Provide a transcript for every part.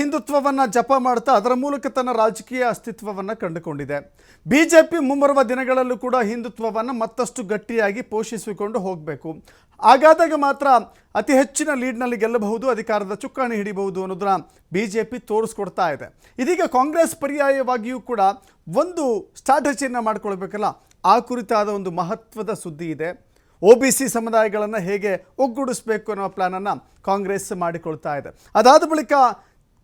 ಹಿಂದುತ್ವವನ್ನು ಜಪ ಮಾಡ್ತಾ ಅದರ ಮೂಲಕ ತನ್ನ ರಾಜಕೀಯ ಅಸ್ತಿತ್ವವನ್ನು ಕಂಡುಕೊಂಡಿದೆ. ಬಿಜೆಪಿ ಮುಂಬರುವ ದಿನಗಳಲ್ಲೂ ಕೂಡ ಹಿಂದುತ್ವವನ್ನು ಮತ್ತಷ್ಟು ಗಟ್ಟಿಯಾಗಿ ಪೋಷಿಸಿಕೊಂಡು ಹೋಗಬೇಕು. ಹಾಗಾದಾಗ ಮಾತ್ರ ಅತಿ ಹೆಚ್ಚಿನ ಲೀಡ್ನಲ್ಲಿ ಗೆಲ್ಲಬಹುದು, ಅಧಿಕಾರದ ಚುಕ್ಕಾಣಿ ಹಿಡಿಬಹುದು ಅನ್ನೋದನ್ನ ಬಿ ಜೆ ಪಿ ತೋರಿಸ್ಕೊಡ್ತಾ ಇದೆ. ಇದೀಗ ಕಾಂಗ್ರೆಸ್ ಪರ್ಯಾಯವಾಗಿಯೂ ಕೂಡ ಒಂದು ಸ್ಟ್ರಾಟಜಿಯನ್ನು ಮಾಡಿಕೊಳ್ಬೇಕಲ್ಲ, ಆ ಕುರಿತಾದ ಒಂದು ಮಹತ್ವದ ಸುದ್ದಿ ಇದೆ. ಒ ಬಿ ಸಿ ಸಮುದಾಯಗಳನ್ನು ಹೇಗೆ ಒಗ್ಗೂಡಿಸಬೇಕು ಅನ್ನೋ ಪ್ಲ್ಯಾನನ್ನು ಕಾಂಗ್ರೆಸ್ ಮಾಡಿಕೊಳ್ತಾ ಇದೆ. ಅದಾದ ಬಳಿಕ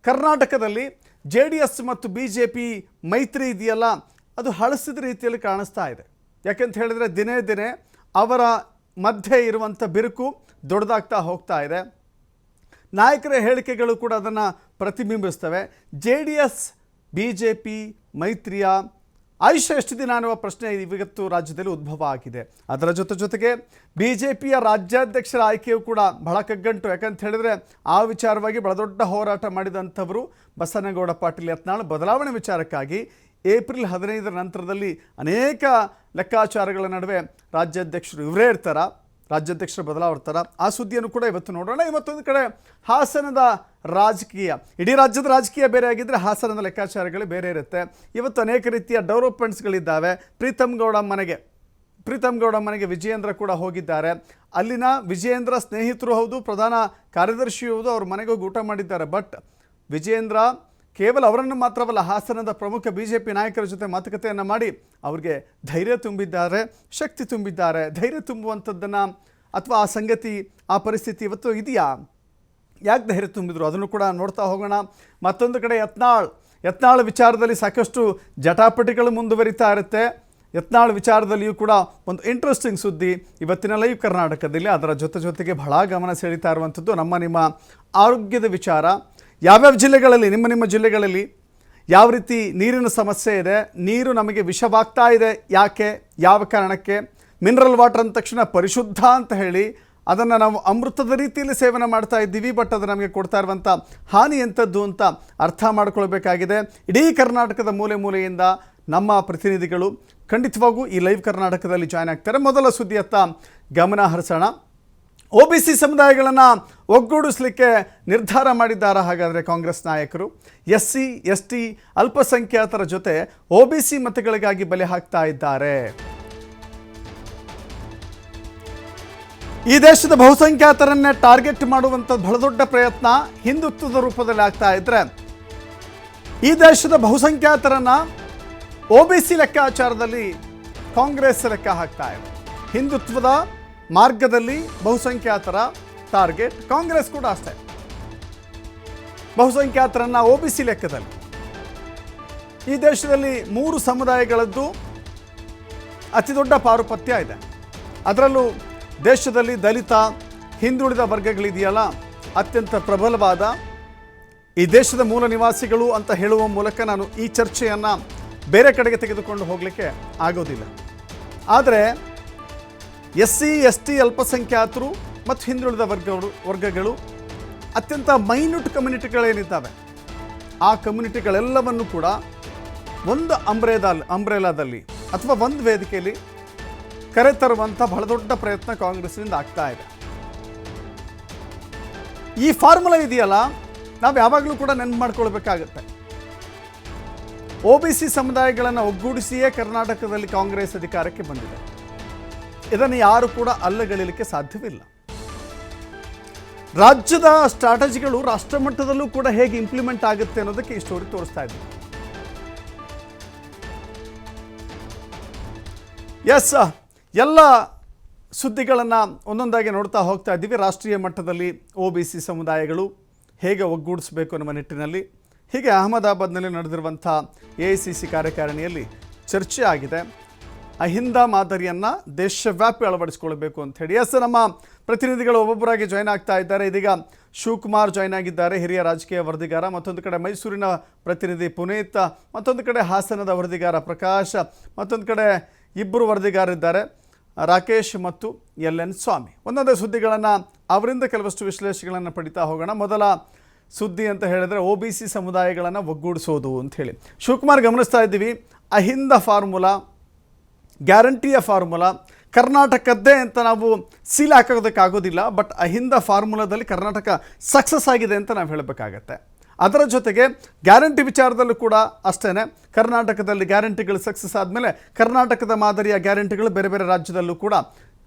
ಕರ್ನಾಟಕದಲ್ಲಿ ಜೆ ಡಿ ಎಸ್ ಮತ್ತು ಬಿ ಜೆ ಪಿ ಮೈತ್ರಿ ಇದೆಯಲ್ಲ, ಅದು ಹಳಸಿದ ರೀತಿಯಲ್ಲಿ ಕಾಣಿಸ್ತಾ ಇದೆ. ಯಾಕೆಂತ ಹೇಳಿದರೆ ದಿನೇ ದಿನೇ ಅವರ ಮಧ್ಯೆ ಇರುವಂಥ ಬಿರುಕು ದೊಡ್ಡದಾಗ್ತಾ ಹೋಗ್ತಾ ಇದೆ. ನಾಯಕರ ಹೇಳಿಕೆಗಳು ಕೂಡ ಅದನ್ನು ಪ್ರತಿಬಿಂಬಿಸ್ತವೆ. J D S B J P ಮೈತ್ರಿಯ ಆಯುಷ್ಯ ಎಷ್ಟು ದಿನ ಅನ್ನುವ ಪ್ರಶ್ನೆ ಇವತ್ತು ರಾಜ್ಯದಲ್ಲಿ ಉದ್ಭವ ಆಗಿದೆ. ಅದರ ಜೊತೆ ಜೊತೆಗೆ ಬಿ ಜೆ ಪಿಯ ರಾಜ್ಯಾಧ್ಯಕ್ಷರ ಆಯ್ಕೆಯು ಕೂಡ ಬಹಳ ಕಗ್ಗಂಟು. ಯಾಕಂತ ಹೇಳಿದ್ರೆ ಆ ವಿಚಾರವಾಗಿ ಬಹಳ ದೊಡ್ಡ ಹೋರಾಟ ಮಾಡಿದಂಥವರು ಬಸನಗೌಡ ಪಾಟೀಲ್ ಯತ್ನಾಳ್. ಬದಲಾವಣೆ ವಿಚಾರಕ್ಕಾಗಿ ಏಪ್ರಿಲ್ ಹದಿನೈದರ ನಂತರದಲ್ಲಿ ಅನೇಕ ಲೆಕ್ಕಾಚಾರಗಳ ನಡುವೆ ರಾಜ್ಯಾಧ್ಯಕ್ಷರು ಇವರೇ ಇರ್ತಾರ? ರಾಜ್ಯಾಧ್ಯಕ್ಷರು ಬದಲಾವರ್ತಾರ ಆ ಸುದ್ದಿಯನ್ನು ಕೂಡ ಇವತ್ತು ನೋಡೋಣ. ಇವತ್ತೊಂದು ಕಡೆ ಹಾಸನದ ರಾಜಕೀಯ, ಇಡೀ ರಾಜ್ಯದ ರಾಜಕೀಯ ಬೇರೆ ಆಗಿದ್ದರೆ ಹಾಸನದ ಲೆಕ್ಕಾಚಾರಗಳು ಬೇರೆ ಇರುತ್ತೆ. ಇವತ್ತು ಅನೇಕ ರೀತಿಯ ಡೆವಲಪ್ಮೆಂಟ್ಸ್ಗಳಿದ್ದಾವೆ. ಪ್ರೀತಮ್ ಗೌಡ ಮನೆಗೆ ಪ್ರೀತಮ್ ಗೌಡ ಮನೆಗೆ ವಿಜಯೇಂದ್ರ ಕೂಡ ಹೋಗಿದ್ದಾರೆ. ಅಲ್ಲಿನ ವಿಜಯೇಂದ್ರ ಸ್ನೇಹಿತರು ಹೌದು, ಪ್ರಧಾನ ಕಾರ್ಯದರ್ಶಿಯೂ ಹೌದು, ಅವ್ರ ಮನೆಗೆ ಹೋಗಿ ಊಟ ಮಾಡಿದ್ದಾರೆ. ಬಟ್ ವಿಜಯೇಂದ್ರ ಕೇವಲ ಅವರನ್ನು ಮಾತ್ರವಲ್ಲ, ಹಾಸನದ ಪ್ರಮುಖ ಬಿ ಜೆ ಪಿ ನಾಯಕರ ಜೊತೆ ಮಾತುಕತೆಯನ್ನು ಮಾಡಿ ಅವರಿಗೆ ಧೈರ್ಯ ತುಂಬಿದ್ದಾರೆ, ಶಕ್ತಿ ತುಂಬಿದ್ದಾರೆ. ಧೈರ್ಯ ತುಂಬುವಂಥದ್ದನ್ನು ಅಥವಾ ಆ ಸಂಗತಿ, ಆ ಪರಿಸ್ಥಿತಿ ಇವತ್ತು ಇದೆಯಾ? ಯಾಕೆ ಧೈರ್ಯ ತುಂಬಿದ್ರು? ಅದನ್ನು ಕೂಡ ನೋಡ್ತಾ ಹೋಗೋಣ. ಮತ್ತೊಂದು ಕಡೆ ಯತ್ನಾಳ್. ಯತ್ನಾಳ್ ವಿಚಾರದಲ್ಲಿ ಸಾಕಷ್ಟು ಜಟಾಪಟಿಗಳು ಮುಂದುವರಿತಾ ಇರುತ್ತೆ. ಯತ್ನಾಳ್ ವಿಚಾರದಲ್ಲಿಯೂ ಕೂಡ ಒಂದು ಇಂಟ್ರೆಸ್ಟಿಂಗ್ ಸುದ್ದಿ ಇವತ್ತಿನ ಲೈವ್ ಕರ್ನಾಟಕದಲ್ಲಿ ಅದರ ಜೊತೆ ಜೊತೆಗೆ ಬಹಳ ಗಮನ ಸೆಳೀತಾ ಇರುವಂಥದ್ದು ನಮ್ಮ ನಿಮ್ಮ ಆರೋಗ್ಯದ ವಿಚಾರ. ಯಾವ್ಯಾವ ಜಿಲ್ಲೆಗಳಲ್ಲಿ, ನಿಮ್ಮ ನಿಮ್ಮ ಜಿಲ್ಲೆಗಳಲ್ಲಿ ಯಾವ ರೀತಿ ನೀರಿನ ಸಮಸ್ಯೆ ಇದೆ, ನೀರು ನಮಗೆ ವಿಷವಾಗ್ತಾ ಇದೆ, ಯಾಕೆ, ಯಾವ ಕಾರಣಕ್ಕೆ ಮಿನರಲ್ ವಾಟರ್ ಅಂದ ತಕ್ಷಣ ಪರಿಶುದ್ಧ ಅಂತ ಹೇಳಿ ಅದನ್ನು ನಾವು ಅಮೃತದ ರೀತಿಯಲ್ಲಿ ಸೇವನೆ ಮಾಡ್ತಾ ಇದ್ದೀವಿ ಬಟ್ ಅದು ನಮಗೆ ಕೊಡ್ತಾ ಇರುವಂಥ ಹಾನಿ ಎಂಥದ್ದು ಅಂತ ಅರ್ಥ ಮಾಡ್ಕೊಳ್ಬೇಕಾಗಿದೆ. ಇಡೀ ಕರ್ನಾಟಕದ ಮೂಲೆ ಮೂಲೆಯಿಂದ ನಮ್ಮ ಪ್ರತಿನಿಧಿಗಳು ಖಂಡಿತವಾಗೂ ಈ ಲೈವ್ ಕರ್ನಾಟಕದಲ್ಲಿ ಜಾಯ್ನ್ ಆಗ್ತಾರೆ. ಮೊದಲ ಸುದ್ದಿಯತ್ತ ಗಮನ ಹರಿಸೋಣ. ಒ ಬಿ ಸಿ ಸಮುದಾಯಗಳನ್ನು ಒಗ್ಗೂಡಿಸಲಿಕ್ಕೆ ನಿರ್ಧಾರ ಮಾಡಿದ್ದಾರೆ ಹಾಗಾದರೆ ಕಾಂಗ್ರೆಸ್ ನಾಯಕರು? ಎಸ್ ಸಿ, ಎಸ್ ಟಿ ಅಲ್ಪಸಂಖ್ಯಾತರ ಜೊತೆ ಒ ಬಿ ಸಿ ಮತಗಳಿಗಾಗಿ ಬಲೆ ಹಾಕ್ತಾ ಇದ್ದಾರೆ. ಈ ದೇಶದ ಬಹುಸಂಖ್ಯಾತರನ್ನೇ ಟಾರ್ಗೆಟ್ ಮಾಡುವಂಥದ್ದು ಬಹಳ ದೊಡ್ಡ ಪ್ರಯತ್ನ ಹಿಂದುತ್ವದ ರೂಪದಲ್ಲಿ ಆಗ್ತಾ ಇದ್ರೆ, ಈ ದೇಶದ ಬಹುಸಂಖ್ಯಾತರನ್ನ ಒ ಬಿ ಸಿ ಲೆಕ್ಕಾಚಾರದಲ್ಲಿ ಕಾಂಗ್ರೆಸ್ ಲೆಕ್ಕ ಹಾಕ್ತಾ ಇದೆ. ಹಿಂದುತ್ವದ ಮಾರ್ಗದಲ್ಲಿ ಬಹುಸಂಖ್ಯಾತರ ಟಾರ್ಗೆಟ್ ಕಾಂಗ್ರೆಸ್ ಕೂಡ ಅಷ್ಟೆ. ಬಹುಸಂಖ್ಯಾತರನ್ನ ಒ ಬಿ ಸಿ ಲೆಕ್ಕದಲ್ಲಿ. ಈ ದೇಶದಲ್ಲಿ ಮೂರು ಸಮುದಾಯಗಳದ್ದು ಅತಿ ದೊಡ್ಡ ಪಾರುಪತ್ಯ ಇದೆ. ಅದರಲ್ಲೂ ದೇಶದಲ್ಲಿ ದಲಿತ, ಹಿಂದುಳಿದ ವರ್ಗಗಳಿದೆಯಲ್ಲ, ಅತ್ಯಂತ ಪ್ರಬಲವಾದ ಈ ದೇಶದ ಮೂಲ ನಿವಾಸಿಗಳು ಅಂತ ಹೇಳುವ ಮೂಲಕ ನಾನು ಈ ಚರ್ಚೆಯನ್ನು ಬೇರೆ ಕಡೆಗೆ ತೆಗೆದುಕೊಂಡು ಹೋಗಲಿಕ್ಕೆ ಆಗೋದಿಲ್ಲ. ಆದರೆ ಎಸ್ ಸಿ ಎಸ್ ಟಿ ಅಲ್ಪಸಂಖ್ಯಾತರು ಮತ್ತು ಹಿಂದುಳಿದ ವರ್ಗಗಳು ವರ್ಗಗಳು ಅತ್ಯಂತ ಮೈನ್ಯೂಟ್ ಕಮ್ಯುನಿಟಿಗಳೇನಿದ್ದಾವೆ ಆ ಕಮ್ಯುನಿಟಿಗಳೆಲ್ಲವನ್ನು ಕೂಡ ಒಂದು ಅಂಬ್ರೇದಲ್ಲಿ ಅಂಬ್ರೇಲಾದಲ್ಲಿ ಅಥವಾ ಒಂದು ವೇದಿಕೆಯಲ್ಲಿ ಕರೆತರುವಂಥ ಬಹಳ ದೊಡ್ಡ ಪ್ರಯತ್ನ ಕಾಂಗ್ರೆಸ್ನಿಂದ ಆಗ್ತಾ ಇದೆ. ಈ ಫಾರ್ಮುಲಾ ಇದೆಯಲ್ಲ, ನಾವು ಯಾವಾಗಲೂ ಕೂಡ ನೆನ್ಪು ಮಾಡ್ಕೊಳ್ಬೇಕಾಗತ್ತೆ. ಒ ಬಿ ಸಿ ಸಮುದಾಯಗಳನ್ನು ಒಗ್ಗೂಡಿಸಿಯೇ ಕರ್ನಾಟಕದಲ್ಲಿ ಕಾಂಗ್ರೆಸ್ ಅಧಿಕಾರಕ್ಕೆ ಬಂದಿದೆ. ಇದನ್ನು ಯಾರು ಕೂಡ ಅಲ್ಲಗಳಿಲಿಕ್ಕೆ ಸಾಧ್ಯವಿಲ್ಲ. ರಾಜ್ಯದ ಸ್ಟ್ರಾಟಜಿಗಳು ರಾಷ್ಟ್ರ ಮಟ್ಟದಲ್ಲೂ ಕೂಡ ಹೇಗೆ ಇಂಪ್ಲಿಮೆಂಟ್ ಆಗುತ್ತೆ ಅನ್ನೋದಕ್ಕೆ ಈ ಸ್ಟೋರಿ ತೋರಿಸ್ತಾ ಇದ್ದೀವಿ ಎಸ್ ಎಲ್ಲ ಸುದ್ದಿಗಳನ್ನು ಒಂದೊಂದಾಗಿ ನೋಡ್ತಾ ಹೋಗ್ತಾ ಇದ್ದೀವಿ. ರಾಷ್ಟ್ರೀಯ ಮಟ್ಟದಲ್ಲಿ ಒ ಬಿ ಸಿ ಸಮುದಾಯಗಳು ಹೇಗೆ ಒಗ್ಗೂಡಿಸಬೇಕು ಅನ್ನುವ ನಿಟ್ಟಿನಲ್ಲಿ. ಹೀಗೆ ಅಹಮದಾಬಾದ್ನಲ್ಲಿ ನಡೆದಿರುವಂಥ ಎ ಐ ಸಿ ಸಿ ಕಾರ್ಯಕಾರಿಣಿಯಲ್ಲಿ ಚರ್ಚೆ ಆಗಿದೆ. ಅಹಿಂದ ಮಾದರಿಯನ್ನು ದೇಶವ್ಯಾಪಿ ಅಳವಡಿಸಿಕೊಳ್ಬೇಕು ಅಂತ ಹೇಳಿ. ಎಸ್ ನಮ್ಮ ಪ್ರತಿನಿಧಿಗಳು ಒಬ್ಬೊಬ್ಬರಾಗಿ ಜಾಯ್ನ್ ಆಗ್ತಾ ಇದ್ದಾರೆ. ಇದೀಗ ಶಿವಕುಮಾರ್ ಜಾಯ್ನ್ ಆಗಿದ್ದಾರೆ, ಹಿರಿಯ ರಾಜಕೀಯ ವರದಿಗಾರ. ಮತ್ತೊಂದು ಕಡೆ ಮೈಸೂರಿನ ಪ್ರತಿನಿಧಿ ಪುನೀತ್, ಮತ್ತೊಂದು ಕಡೆ ಹಾಸನದ ವರದಿಗಾರ ಪ್ರಕಾಶ್, ಮತ್ತೊಂದು ಕಡೆ ಇಬ್ಬರು ವರದಿಗಾರಿದ್ದಾರೆ ರಾಕೇಶ್ ಮತ್ತು ಎಲ್ ಎನ್ ಸ್ವಾಮಿ. ಒಂದೊಂದೇ ಸುದ್ದಿಗಳನ್ನು ಅವರಿಂದ ಕೆಲವಷ್ಟು ವಿಶ್ಲೇಷಣೆಗಳನ್ನು ಪಡಿತಾ ಹೋಗೋಣ. ಮೊದಲ ಸುದ್ದಿ ಅಂತ ಹೇಳಿದ್ರೆ ಒ ಬಿ ಸಿ ಸಮುದಾಯಗಳನ್ನು ಒಗ್ಗೂಡಿಸೋದು ಅಂತ ಹೇಳಿ. ಶಿವಕುಮಾರ್ ಗಮನಿಸ್ತಾ ಇದ್ದೀವಿ, ಅಹಿಂದ ಫಾರ್ಮುಲಾ ಗ್ಯಾರಂಟಿಯ ಫಾರ್ಮುಲಾ. ಕರ್ನಾಟಕದ್ದೇ ಅಂತ ನಾವು ಸೀಲ್ ಹಾಕೋದಕ್ಕಾಗೋದಿಲ್ಲ, ಬಟ್ ಅಹಿಂದ ಫಾರ್ಮುಲಾದಲ್ಲಿ ಕರ್ನಾಟಕ ಸಕ್ಸಸ್ ಆಗಿದೆ ಅಂತ ನಾವು ಹೇಳಬೇಕಾಗತ್ತೆ. ಅದರ ಜೊತೆಗೆ ಗ್ಯಾರಂಟಿ ವಿಚಾರದಲ್ಲೂ ಕೂಡ ಅಷ್ಟೇ ಕರ್ನಾಟಕದಲ್ಲಿ ಗ್ಯಾರಂಟಿಗಳು ಸಕ್ಸಸ್ ಆದಮೇಲೆ ಕರ್ನಾಟಕದ ಮಾದರಿಯ ಗ್ಯಾರಂಟಿಗಳು ಬೇರೆ ಬೇರೆ ರಾಜ್ಯದಲ್ಲೂ ಕೂಡ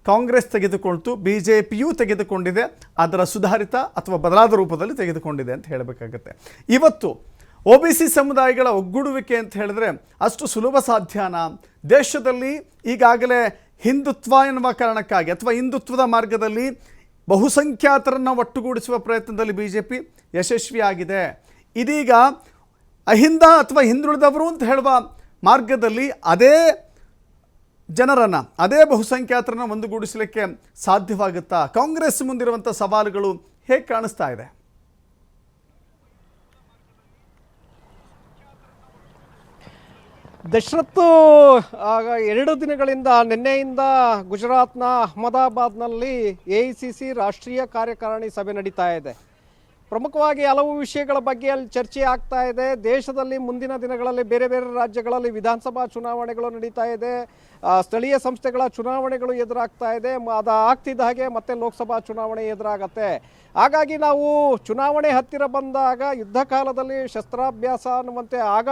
ಕಾಂಗ್ರೆಸ್ ತೆಗೆದುಕೊಳ್ತು ಬಿ ಜೆ ಪಿಯೂ ತೆಗೆದುಕೊಂಡಿದೆ, ಅದರ ಸುಧಾರಿತ ಅಥವಾ ಬದಲಾದ ರೂಪದಲ್ಲಿ ತೆಗೆದುಕೊಂಡಿದೆ ಅಂತ ಹೇಳಬೇಕಾಗತ್ತೆ. ಇವತ್ತು ಒ ಬಿ ಸಿ ಸಮುದಾಯಗಳ ಒಗ್ಗೂಡುವಿಕೆ ಅಂತ ಹೇಳಿದ್ರೆ ಅಷ್ಟು ಸುಲಭ ಸಾಧ್ಯನಾ? ದೇಶದಲ್ಲಿ ಈಗಾಗಲೇ ಹಿಂದುತ್ವ ಎನ್ನುವ ಕಾರಣಕ್ಕಾಗಿ ಅಥವಾ ಹಿಂದುತ್ವದ ಮಾರ್ಗದಲ್ಲಿ ಬಹುಸಂಖ್ಯಾತರನ್ನು ಒಟ್ಟುಗೂಡಿಸುವ ಪ್ರಯತ್ನದಲ್ಲಿ ಬಿ ಜೆ ಪಿ ಯಶಸ್ವಿಯಾಗಿದೆ. ಇದೀಗ ಅಹಿಂದ ಅಥವಾ ಹಿಂದುಳಿದವರು ಅಂತ ಹೇಳುವ ಮಾರ್ಗದಲ್ಲಿ ಅದೇ ಜನರನ್ನು, ಅದೇ ಬಹುಸಂಖ್ಯಾತರನ್ನು ಒಂದುಗೂಡಿಸಲಿಕ್ಕೆ ಸಾಧ್ಯವಾಗುತ್ತಾ? ಕಾಂಗ್ರೆಸ್ ಮುಂದಿರುವಂಥ ಸವಾಲುಗಳು ಹೇಗೆ ಕಾಣಿಸ್ತಾ ಇದೆ? ದಶರಥ್ ಎರಡು ದಿನಗಳಿಂದ ನಿನ್ನೆಯಿಂದ ಗುಜರಾತ್ನ ಅಹಮದಾಬಾದ್ನಲ್ಲಿ ಎ ಐ ಸಿ ಸಿ ರಾಷ್ಟ್ರೀಯ ಕಾರ್ಯಕಾರಿಣಿ ಸಭೆ ನಡೀತಾ ಇದೆ. ಪ್ರಮುಖವಾಗಿ ಹಲವು ವಿಷಯಗಳ ಬಗ್ಗೆ ಅಲ್ಲಿ ಚರ್ಚೆ ಆಗ್ತಾ ಇದೆ. ದೇಶದಲ್ಲಿ ಮುಂದಿನ ದಿನಗಳಲ್ಲಿ ಬೇರೆ ಬೇರೆ ರಾಜ್ಯಗಳಲ್ಲಿ ವಿಧಾನಸಭಾ ಚುನಾವಣೆಗಳು ನಡೀತಾ ಇದೆ. ಸ್ಥಳೀಯ ಸಂಸ್ಥೆಗಳ ಚುನಾವಣೆಗಳು ಎದುರಾಗ್ತಾ ಇದೆ. ಅದು ಆಗ್ತಿದ್ದ ಹಾಗೆ ಮತ್ತೆ ಲೋಕಸಭಾ ಚುನಾವಣೆ ಎದುರಾಗತ್ತೆ. ಹಾಗಾಗಿ ನಾವು ಚುನಾವಣೆ ಹತ್ತಿರ ಬಂದಾಗ ಯುದ್ಧ ಕಾಲದಲ್ಲಿ ಶಸ್ತ್ರಾಭ್ಯಾಸ ಅನ್ನುವಂತೆ ಆಗ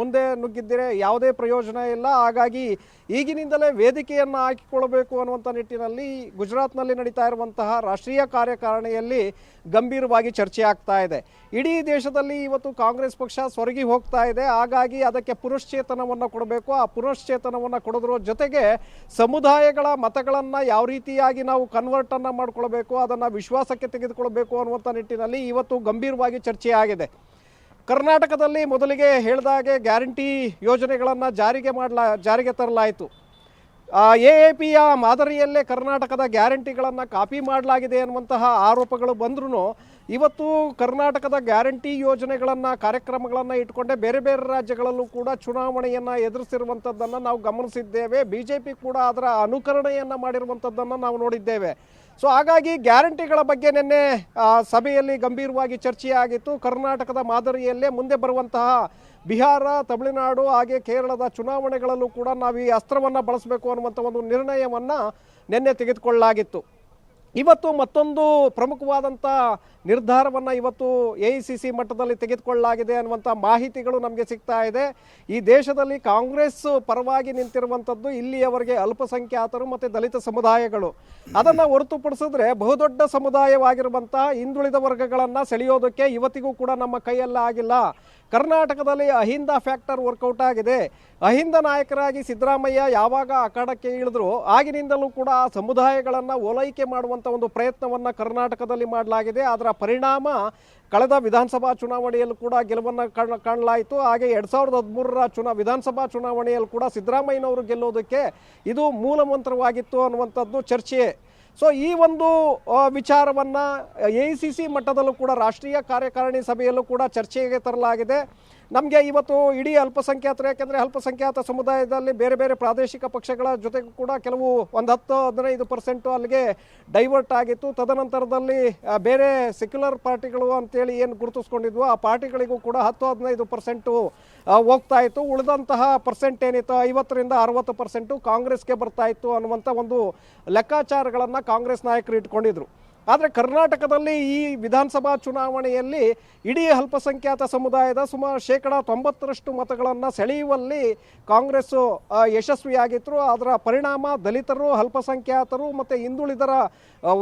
ಮುಂದೆ ನುಗ್ಗಿದ್ದರೆ ಯಾವುದೇ ಪ್ರಯೋಜನ ಇಲ್ಲ. ಹಾಗಾಗಿ ಈಗಿನಿಂದಲೇ ವೇದಿಕೆಯನ್ನು ಹಾಕಿಕೊಳ್ಳಬೇಕು ಅನ್ನುವಂಥ ನಿಟ್ಟಿನಲ್ಲಿ ಗುಜರಾತ್ನಲ್ಲಿ ನಡೀತಾ ಇರುವಂತಹ ರಾಷ್ಟ್ರೀಯ ಕಾರ್ಯಕಾರಿಣಿಯಲ್ಲಿ ಗಂಭೀರವಾಗಿ ಚರ್ಚೆ ಆಗ್ತಾ ಇದೆ. ಇಡೀ ದೇಶದಲ್ಲಿ ಇವತ್ತು ಕಾಂಗ್ರೆಸ್ ಪಕ್ಷ ಸೊರಗಿ ಹೋಗ್ತಾ ಇದೆ. ಹಾಗಾಗಿ ಅದಕ್ಕೆ ಪುನಶ್ಚೇತನವನ್ನು ಕೊಡಬೇಕು. ಆ ಪುನಶ್ಚೇತನವನ್ನು ಕೊಡೋದ್ರ ಜೊತೆಗೆ ಸಮುದಾಯಗಳ ಮತಗಳನ್ನು ಯಾವ ರೀತಿಯಾಗಿ ನಾವು ಕನ್ವರ್ಟನ್ನು ಮಾಡ್ಕೊಳ್ಬೇಕು, ಅದನ್ನು ವಿಶ್ವಾಸಕ್ಕೆ ತೆಗೆದುಕೊಳ್ಬೇಕು ಅನ್ನುವಂಥ ನಿಟ್ಟಿನಲ್ಲಿ ಇವತ್ತು ಗಂಭೀರವಾಗಿ ಚರ್ಚೆಯಾಗಿದೆ ಕರ್ನಾಟಕದಲ್ಲಿ ಮೊದಲಿಗೆ ಹೇಳಿದಾಗೆ ಗ್ಯಾರಂಟಿ ಯೋಜನೆಗಳನ್ನು ಜಾರಿಗೆ ಮಾಡಲಾ, ಜಾರಿಗೆ ತರಲಾಯಿತು. ಎ ಎ ಪಿಯ ಮಾದರಿಯಲ್ಲೇ ಕರ್ನಾಟಕದ ಗ್ಯಾರಂಟಿಗಳನ್ನು ಕಾಪಿ ಮಾಡಲಾಗಿದೆ ಅನ್ನುವಂತಹ ಆರೋಪಗಳು ಬಂದ್ರೂ ಇವತ್ತು ಕರ್ನಾಟಕದ ಗ್ಯಾರಂಟಿ ಯೋಜನೆಗಳನ್ನು, ಕಾರ್ಯಕ್ರಮಗಳನ್ನು ಇಟ್ಕೊಂಡೆ ಬೇರೆ ಬೇರೆ ರಾಜ್ಯಗಳಲ್ಲೂ ಕೂಡ ಚುನಾವಣೆಯನ್ನು ಎದುರಿಸಿರುವಂಥದ್ದನ್ನು ನಾವು ಗಮನಿಸಿದ್ದೇವೆ. ಬಿ ಜೆ ಪಿ ಕೂಡ ಅದರ ಅನುಕರಣೆಯನ್ನು ಮಾಡಿರುವಂಥದ್ದನ್ನು ನಾವು ನೋಡಿದ್ದೇವೆ. ಸೊ ಹಾಗಾಗಿ ಗ್ಯಾರಂಟಿಗಳ ಬಗ್ಗೆ ನಿನ್ನೆ ಸಭೆಯಲ್ಲಿ ಗಂಭೀರವಾಗಿ ಚರ್ಚೆಯಾಗಿತ್ತು ಕರ್ನಾಟಕದ ಮಾದರಿಯಲ್ಲೇ ಮುಂದೆ ಬರುವಂತಹ ಬಿಹಾರ, ತಮಿಳುನಾಡು ಹಾಗೆ ಕೇರಳದ ಚುನಾವಣೆಗಳಲ್ಲೂ ಕೂಡ ನಾವು ಈ ಅಸ್ತ್ರವನ್ನು ಬಳಸಬೇಕು ಅನ್ನುವಂಥ ಒಂದು ನಿರ್ಣಯವನ್ನು ನಿನ್ನೆ ತೆಗೆದುಕೊಳ್ಳಲಾಗಿತ್ತು. ಇವತ್ತು ಮತ್ತೊಂದು ಪ್ರಮುಖವಾದಂಥ ನಿರ್ಧಾರವನ್ನು ಇವತ್ತು ಎ ಐ ಸಿ ಸಿ ಮಟ್ಟದಲ್ಲಿ ತೆಗೆದುಕೊಳ್ಳಲಾಗಿದೆ ಅನ್ನುವಂಥ ಮಾಹಿತಿಗಳು ನಮಗೆ ಸಿಗ್ತಾ ಇದೆ. ಈ ದೇಶದಲ್ಲಿ ಕಾಂಗ್ರೆಸ್ ಪರವಾಗಿ ನಿಂತಿರುವಂಥದ್ದು ಇಲ್ಲಿಯವರೆಗೆ ಅಲ್ಪಸಂಖ್ಯಾತರು ಮತ್ತು ದಲಿತ ಸಮುದಾಯಗಳು. ಅದನ್ನು ಹೊರತುಪಡಿಸಿದ್ರೆ ಬಹುದೊಡ್ಡ ಸಮುದಾಯವಾಗಿರುವಂಥ ಹಿಂದುಳಿದ ವರ್ಗಗಳನ್ನು ಸೆಳೆಯೋದಕ್ಕೆ ಇವತ್ತಿಗೂ ಕೂಡ ನಮ್ಮ ಕೈಯಲ್ಲ ಆಗಿಲ್ಲ. ಕರ್ನಾಟಕದಲ್ಲಿ ಅಹಿಂದ ಫ್ಯಾಕ್ಟರ್ ವರ್ಕೌಟ್ ಆಗಿದೆ. ಅಹಿಂದ ನಾಯಕರಾಗಿ ಸಿದ್ದರಾಮಯ್ಯ ಯಾವಾಗ ಅಖಾಡಕ್ಕೆ ಇಳಿದ್ರು, ಆಗಿನಿಂದಲೂ ಕೂಡ ಆ ಸಮುದಾಯಗಳನ್ನು ಓಲೈಕೆ ಮಾಡುವಂಥ ಒಂದು ಪ್ರಯತ್ನವನ್ನು ಕರ್ನಾಟಕದಲ್ಲಿ ಮಾಡಲಾಗಿದೆ. ಅದರ ಪರಿಣಾಮ ಕಳೆದ ವಿಧಾನಸಭಾ ಚುನಾವಣೆಯಲ್ಲೂ ಕೂಡ ಗೆಲುವನ್ನು ಕಾಣ, ಕಾಣಲಾಯಿತು. ಹಾಗೆ ಎರಡು ಸಾವಿರದ ಹದಿಮೂರರ ಚುನಾ, ವಿಧಾನಸಭಾ ಚುನಾವಣೆಯಲ್ಲೂ ಕೂಡ ಸಿದ್ದರಾಮಯ್ಯನವರು ಗೆಲ್ಲೋದಕ್ಕೆ ಇದು ಮೂಲಮಂತ್ರವಾಗಿತ್ತು ಅನ್ನುವಂಥದ್ದು ಚರ್ಚೆ ಸೊ ಈ ಒಂದು ವಿಚಾರವನ್ನು ಎ ಸಿ ಸಿ ಮಟ್ಟದಲ್ಲೂ ಕೂಡ, ರಾಷ್ಟ್ರೀಯ ಕಾರ್ಯಕಾರಿಣಿ ಸಭೆಯಲ್ಲೂ ಕೂಡ ಚರ್ಚೆಗೆ ತರಲಾಗಿದೆ. ನಮಗೆ ಇವತ್ತು ಇಡೀ ಅಲ್ಪಸಂಖ್ಯಾತರು, ಯಾಕೆಂದರೆ ಅಲ್ಪಸಂಖ್ಯಾತ ಸಮುದಾಯದಲ್ಲಿ ಬೇರೆ ಬೇರೆ ಪ್ರಾದೇಶಿಕ ಪಕ್ಷಗಳ ಜೊತೆಗೂ ಕೂಡ ಕೆಲವು ಒಂದು ಹತ್ತು, ಹದಿನೈದು ಪರ್ಸೆಂಟು ಅಲ್ಲಿಗೆ ಡೈವರ್ಟ್ ಆಗಿತ್ತು. ತದನಂತರದಲ್ಲಿ ಬೇರೆ ಸೆಕ್ಯುಲರ್ ಪಾರ್ಟಿಗಳು ಅಂತೇಳಿ ಏನು ಗುರುತಿಸ್ಕೊಂಡಿದ್ವು ಆ ಪಾರ್ಟಿಗಳಿಗೂ ಕೂಡ ಹತ್ತು, ಹದಿನೈದು ಪರ್ಸೆಂಟು ಹೋಗ್ತಾ ಇತ್ತು. ಉಳಿದಂತಹ ಪರ್ಸೆಂಟ್ ಏನಿತ್ತು ಐವತ್ತರಿಂದ ಅರವತ್ತು ಪರ್ಸೆಂಟು ಕಾಂಗ್ರೆಸ್ಗೆ ಬರ್ತಾ ಇತ್ತು ಅನ್ನುವಂಥ ಒಂದು ಲೆಕ್ಕಾಚಾರಗಳನ್ನು ಕಾಂಗ್ರೆಸ್ ನಾಯಕರು ಇಟ್ಕೊಂಡಿದ್ರು. ಆದರೆ ಕರ್ನಾಟಕದಲ್ಲಿ ಈ ವಿಧಾನಸಭಾ ಚುನಾವಣೆಯಲ್ಲಿ ಇಡೀ ಅಲ್ಪಸಂಖ್ಯಾತ ಸಮುದಾಯದ ಸುಮಾರು ಶೇಕಡ ತೊಂಬತ್ತರಷ್ಟು ಮತಗಳನ್ನು ಸೆಳೆಯುವಲ್ಲಿ ಕಾಂಗ್ರೆಸ್ಸು ಯಶಸ್ವಿಯಾಗಿತ್ತು ಅದರ ಪರಿಣಾಮ ದಲಿತರು, ಅಲ್ಪಸಂಖ್ಯಾತರು ಮತ್ತು ಹಿಂದುಳಿದರ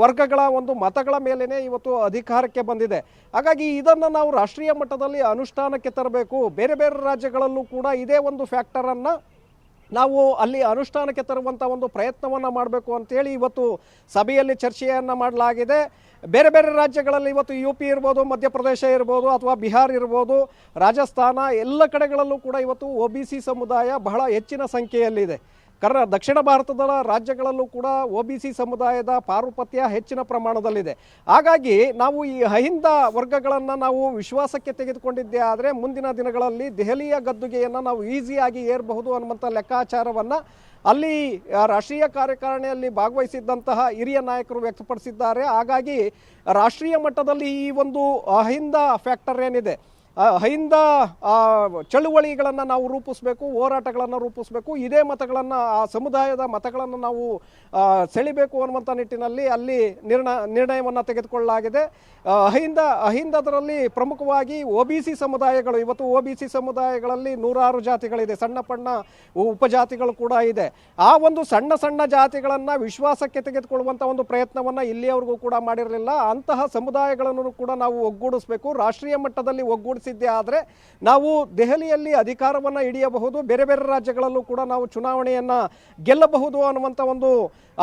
ವರ್ಗಗಳ ಒಂದು ಮತಗಳ ಮೇಲೇ ಇವತ್ತು ಅಧಿಕಾರಕ್ಕೆ ಬಂದಿದೆ. ಹಾಗಾಗಿ ಇದನ್ನು ನಾವು ರಾಷ್ಟ್ರೀಯ ಮಟ್ಟದಲ್ಲಿ ಅನುಷ್ಠಾನಕ್ಕೆ ತರಬೇಕು. ಬೇರೆ ಬೇರೆ ರಾಜ್ಯಗಳಲ್ಲೂ ಕೂಡ ಇದೇ ಒಂದು ಫ್ಯಾಕ್ಟರನ್ನು ನಾವು ಅಲ್ಲಿ ಅನುಷ್ಠಾನಕ್ಕೆ ತರುವಂಥ ಒಂದು ಪ್ರಯತ್ನವನ್ನು ಮಾಡಬೇಕು ಅಂತೇಳಿ ಇವತ್ತು ಸಭೆಯಲ್ಲಿ ಚರ್ಚೆಯನ್ನು ಮಾಡಲಾಗಿದೆ. ಬೇರೆ ಬೇರೆ ರಾಜ್ಯಗಳಲ್ಲಿ ಇವತ್ತು ಯು ಪಿ ಇರ್ಬೋದು, ಮಧ್ಯಪ್ರದೇಶ ಇರ್ಬೋದು ಅಥವಾ ಬಿಹಾರ್ ಇರ್ಬೋದು, ರಾಜಸ್ಥಾನ ಎಲ್ಲ ಕಡೆಗಳಲ್ಲೂ ಕೂಡ ಇವತ್ತು ಒ ಸಮುದಾಯ ಬಹಳ ಹೆಚ್ಚಿನ ಸಂಖ್ಯೆಯಲ್ಲಿದೆ. ಕರ್ನಾ ದಕ್ಷಿಣ ಭಾರತದ ರಾಜ್ಯಗಳಲ್ಲೂ ಕೂಡ ಒ ಬಿ ಸಿ ಸಮುದಾಯದ ಪಾರುಪತ್ಯ ಹೆಚ್ಚಿನ ಪ್ರಮಾಣದಲ್ಲಿದೆ. ಹಾಗಾಗಿ ನಾವು ಈ ಅಹಿಂದ ವರ್ಗಗಳನ್ನು ನಾವು ವಿಶ್ವಾಸಕ್ಕೆ ತೆಗೆದುಕೊಂಡಿದ್ದೇ ಆದರೆ ಮುಂದಿನ ದಿನಗಳಲ್ಲಿ ದೆಹಲಿಯ ಗದ್ದುಗೆಯನ್ನು ನಾವು ಈಸಿಯಾಗಿ ಏರಬಹುದು ಅನ್ನುವಂಥ ಲೆಕ್ಕಾಚಾರವನ್ನು ಅಲ್ಲಿ ರಾಷ್ಟ್ರೀಯ ಕಾರ್ಯಕಾರಿಣಿಯಲ್ಲಿ ಭಾಗವಹಿಸಿದ್ದಂತಹ ಹಿರಿಯ ನಾಯಕರು ವ್ಯಕ್ತಪಡಿಸಿದ್ದಾರೆ. ಹಾಗಾಗಿ ರಾಷ್ಟ್ರೀಯ ಮಟ್ಟದಲ್ಲಿ ಈ ಒಂದು ಅಹಿಂದ ಫ್ಯಾಕ್ಟರ್ ಏನಿದೆ? ಅಹಿಂದ ಚಳುವಳಿಗಳನ್ನು ನಾವು ರೂಪಿಸಬೇಕು, ಹೋರಾಟಗಳನ್ನು ರೂಪಿಸಬೇಕು, ಇದೇ ಮತಗಳನ್ನು, ಆ ಸಮುದಾಯದ ಮತಗಳನ್ನು ನಾವು ಸೆಳಿಬೇಕು ಅನ್ನುವಂಥ ನಿಟ್ಟಿನಲ್ಲಿ ಅಲ್ಲಿ ನಿರ್ಣ, ನಿರ್ಣಯವನ್ನು ತೆಗೆದುಕೊಳ್ಳಲಾಗಿದೆ. ಅಹಿಂದ, ಅಹಿಂದದರಲ್ಲಿ ಪ್ರಮುಖವಾಗಿ ಒ ಬಿ ಸಿ ಸಮುದಾಯಗಳು, ಇವತ್ತು ಒ ಬಿ ಸಿ ಸಮುದಾಯಗಳಲ್ಲಿ ನೂರಾರು ಜಾತಿಗಳಿದೆ. ಸಣ್ಣ ಪಣ್ಣ ಉಪಜಾತಿಗಳು ಕೂಡ ಇದೆ. ಆ ಒಂದು ಸಣ್ಣ ಸಣ್ಣ ಜಾತಿಗಳನ್ನು ವಿಶ್ವಾಸಕ್ಕೆ ತೆಗೆದುಕೊಳ್ಳುವಂಥ ಒಂದು ಪ್ರಯತ್ನವನ್ನು ಇಲ್ಲಿಯವರೆಗೂ ಕೂಡ ಮಾಡಿರಲಿಲ್ಲ. ಅಂತಹ ಸಮುದಾಯಗಳನ್ನು ಕೂಡ ನಾವು ಒಗ್ಗೂಡಿಸಬೇಕು. ರಾಷ್ಟ್ರೀಯ ಮಟ್ಟದಲ್ಲಿ ಒಗ್ಗೂಡಿಸಿದ್ದೇ ಆದರೆ ನಾವು ದೆಹಲಿಯಲ್ಲಿ ಅಧಿಕಾರವನ್ನು ಹಿಡಿಯಬಹುದು, ಬೇರೆ ಬೇರೆ ರಾಜ್ಯಗಳಲ್ಲೂ ಕೂಡ ನಾವು ಚುನಾವಣೆಯನ್ನು ಗೆಲ್ಲಬಹುದು ಅನ್ನುವಂಥ ಒಂದು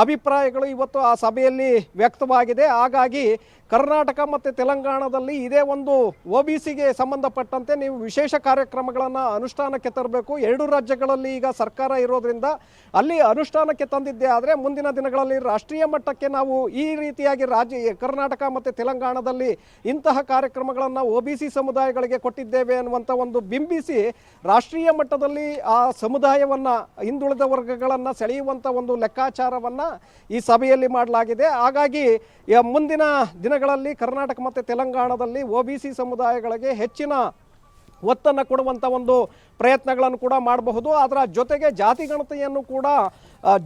ಅಭಿಪ್ರಾಯಗಳು ಇವತ್ತು ಆ ಸಭೆಯಲ್ಲಿ ವ್ಯಕ್ತವಾಗಿದೆ. ಹಾಗಾಗಿ ಕರ್ನಾಟಕ ಮತ್ತು ತೆಲಂಗಾಣದಲ್ಲಿ ಇದೇ ಒಂದು ಒ ಬಿ ಸಿಗೆ ಸಂಬಂಧಪಟ್ಟಂತೆ ನೀವು ವಿಶೇಷ ಕಾರ್ಯಕ್ರಮಗಳನ್ನು ಅನುಷ್ಠಾನಕ್ಕೆ ತರಬೇಕು. ಎರಡು ರಾಜ್ಯಗಳಲ್ಲಿ ಈಗ ಸರ್ಕಾರ ಇರೋದ್ರಿಂದ ಅಲ್ಲಿ ಅನುಷ್ಠಾನಕ್ಕೆ ತಂದಿದ್ದೇ ಆದರೆ ಮುಂದಿನ ದಿನಗಳಲ್ಲಿ ರಾಷ್ಟ್ರೀಯ ಮಟ್ಟಕ್ಕೆ ನಾವು ಈ ರೀತಿಯಾಗಿ ರಾಜ್ಯ, ಕರ್ನಾಟಕ ಮತ್ತು ತೆಲಂಗಾಣದಲ್ಲಿ ಇಂತಹ ಕಾರ್ಯಕ್ರಮಗಳನ್ನು ಒ ಬಿ ಸಿ ಸಮುದಾಯಗಳಿಗೆ ಕೊಟ್ಟಿದ್ದೇವೆ ಅನ್ನುವಂಥ ಒಂದು ಬಿಂಬಿಸಿ ರಾಷ್ಟ್ರೀಯ ಮಟ್ಟದಲ್ಲಿ ಆ ಸಮುದಾಯವನ್ನು, ಹಿಂದುಳಿದ ವರ್ಗಗಳನ್ನು ಸೆಳೆಯುವಂಥ ಒಂದು ಲೆಕ್ಕಾಚಾರವನ್ನು ಈ ಸಭೆಯಲ್ಲಿ ಮಾಡಲಾಗಿದೆ. ಹಾಗಾಗಿ ಮುಂದಿನ ಮುಂದಿನ ದಿನಗಳಲ್ಲಿ ಕರ್ನಾಟಕ ಮತ್ತು ತೆಲಂಗಾಣದಲ್ಲಿ ಒ ಸಮುದಾಯಗಳಿಗೆ ಹೆಚ್ಚಿನ ಒತ್ತನ್ನು ಕೊಡುವಂಥ ಒಂದು ಪ್ರಯತ್ನಗಳನ್ನು ಕೂಡ ಮಾಡಬಹುದು. ಅದರ ಜೊತೆಗೆ ಜಾತಿ ಗಣತಿಯನ್ನು ಕೂಡ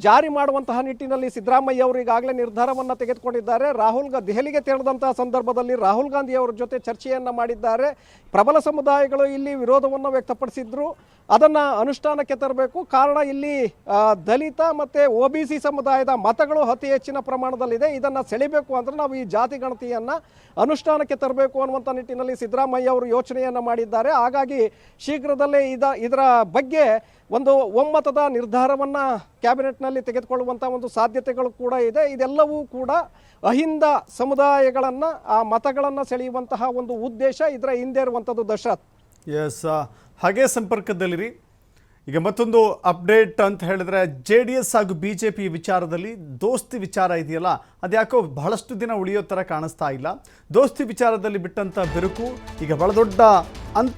ಜಾರಿ ಮಾಡುವಂತಹ ನಿಟ್ಟಿನಲ್ಲಿ ಸಿದ್ದರಾಮಯ್ಯ ಅವರು ಈಗಾಗಲೇ ನಿರ್ಧಾರವನ್ನು ತೆಗೆದುಕೊಂಡಿದ್ದಾರೆ. ರಾಹುಲ್ ದೆಹಲಿಗೆ ತೆರಳಿದಂತಹ ಸಂದರ್ಭದಲ್ಲಿ ರಾಹುಲ್ ಗಾಂಧಿ ಅವರ ಜೊತೆ ಚರ್ಚೆಯನ್ನು ಮಾಡಿದ್ದಾರೆ. ಪ್ರಬಲ ಸಮುದಾಯಗಳು ಇಲ್ಲಿ ವಿರೋಧವನ್ನು ವ್ಯಕ್ತಪಡಿಸಿದ್ರು. ಅದನ್ನು ಅನುಷ್ಠಾನಕ್ಕೆ ತರಬೇಕು. ಕಾರಣ ಇಲ್ಲಿ ದಲಿತ ಮತ್ತು ಒ ಸಮುದಾಯದ ಮತಗಳು ಅತಿ ಹೆಚ್ಚಿನ ಪ್ರಮಾಣದಲ್ಲಿದೆ. ಇದನ್ನು ಸೆಳಿಬೇಕು ಅಂದರೆ ನಾವು ಈ ಜಾತಿ ಗಣತಿಯನ್ನು ಅನುಷ್ಠಾನಕ್ಕೆ ತರಬೇಕು ಅನ್ನುವಂಥ ನಿಟ್ಟಿನಲ್ಲಿ ಸಿದ್ದರಾಮಯ್ಯ ಅವರು ಯೋಚನೆಯನ್ನು ಮಾಡಿದ್ದಾರೆ. ಹಾಗಾಗಿ ಶೀಘ್ರದಲ್ಲೇ ಇದ ಇದರ ಬಗ್ಗೆ ಒಂದು ಒಮ್ಮತದ ನಿರ್ಧಾರವನ್ನು ಕ್ಯಾಬಿನೆಟ್ನಲ್ಲಿ ತೆಗೆದುಕೊಳ್ಳುವಂಥ ಒಂದು ಸಾಧ್ಯತೆಗಳು ಕೂಡ ಇದೆ. ಇದೆಲ್ಲವೂ ಕೂಡ ಅಹಿಂದ ಸಮುದಾಯಗಳನ್ನು, ಆ ಮತಗಳನ್ನು ಸೆಳೆಯುವಂತಹ ಒಂದು ಉದ್ದೇಶ ಇದರ ಹಿಂದೆ ಇರುವಂಥದ್ದು ದಶರಥ್. ಎಸ್ ಹಾಗೆ ಸಂಪರ್ಕದಲ್ಲಿರಿ. ಈಗ ಮತ್ತೊಂದು ಅಪ್ಡೇಟ್ ಅಂತ ಹೇಳಿದ್ರೆ, ಜೆ ಡಿ ಎಸ್ ಹಾಗೂ ಬಿ ಜೆ ಪಿ ವಿಚಾರದಲ್ಲಿ ದೋಸ್ತಿ ವಿಚಾರ ಇದೆಯಲ್ಲ, ಅದ್ಯಾಕೋ ಬಹಳಷ್ಟು ದಿನ ಉಳಿಯೋ ಥರ ಕಾಣಿಸ್ತಾ ಇಲ್ಲ. ದೋಸ್ತಿ ವಿಚಾರದಲ್ಲಿ ಬಿಟ್ಟಂಥ ಬಿರುಕು, ಈಗ ಬಹಳ ದೊಡ್ಡ ಅಂತ